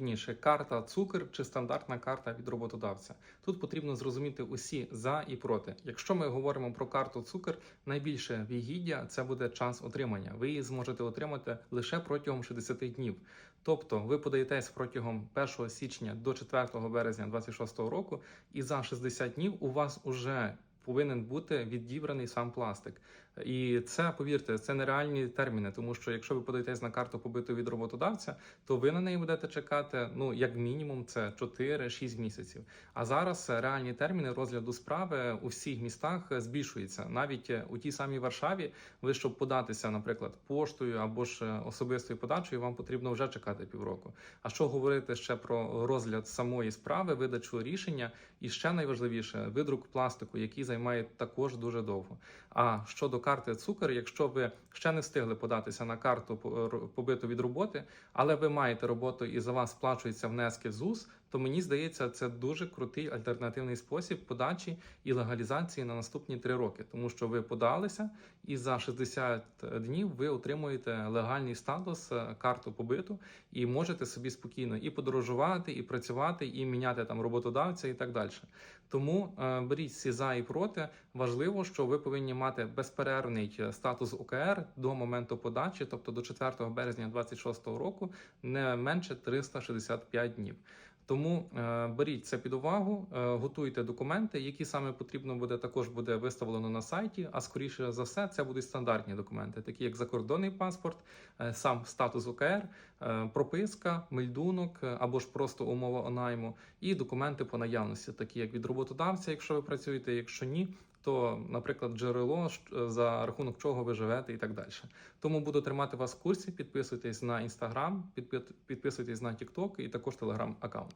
вигідніше карта цукер чи стандартна карта від роботодавця. Тут потрібно зрозуміти усі за і проти. Якщо ми говоримо про карту цукер, найбільше вигіддя це буде час отримання. Ви її зможете отримати лише протягом 60 днів. Тобто ви подаєтесь протягом 1 січня до 4 березня 2026 року, і за 60 днів у вас уже повинен бути відібраний сам пластик. І це, повірте, це нереальні терміни, тому що якщо ви подаєтесь на карту побиту від роботодавця, то ви на неї будете чекати ну як мінімум це 4-6 місяців. А зараз реальні терміни розгляду справи у всіх містах збільшуються. Навіть у тій самій Варшаві, ви щоб податися, наприклад, поштою або ж особистою подачею, вам потрібно вже чекати півроку. А що говорити ще про розгляд самої справи, видачу рішення, і ще найважливіше видрук пластику, який займає також дуже довго. А щодо карти цукер, якщо ви ще не встигли податися на карту побиту від роботи, але ви маєте роботу і за вас сплачуються внески ЗУС, то мені здається, це дуже крутий альтернативний спосіб подачі і легалізації на наступні три роки, тому що ви подалися, і за 60 днів ви отримуєте легальний статус е, карту побиту і можете собі спокійно і подорожувати, і працювати, і міняти там роботодавця, і так далі. Тому е, беріть всі за і проти. Важливо, що ви повинні мати безперервний е, статус ОКР до моменту подачі, тобто до 4 березня 2026 року, не менше 365 днів. Тому е, беріть це під увагу, е, готуйте документи, які саме потрібно буде, також буде виставлено на сайті. А скоріше за все, це будуть стандартні документи, такі як закордонний паспорт, е, сам статус ОКР, прописка, мельдунок або ж просто умова найму, і документи по наявності, такі як від роботодавця, якщо ви працюєте, якщо ні. То, наприклад, джерело за рахунок чого ви живете, і так далі. Тому буду тримати вас в курсі. Підписуйтесь на інстаграм, підписуйтесь на TikTok і також телеграм аккаунт.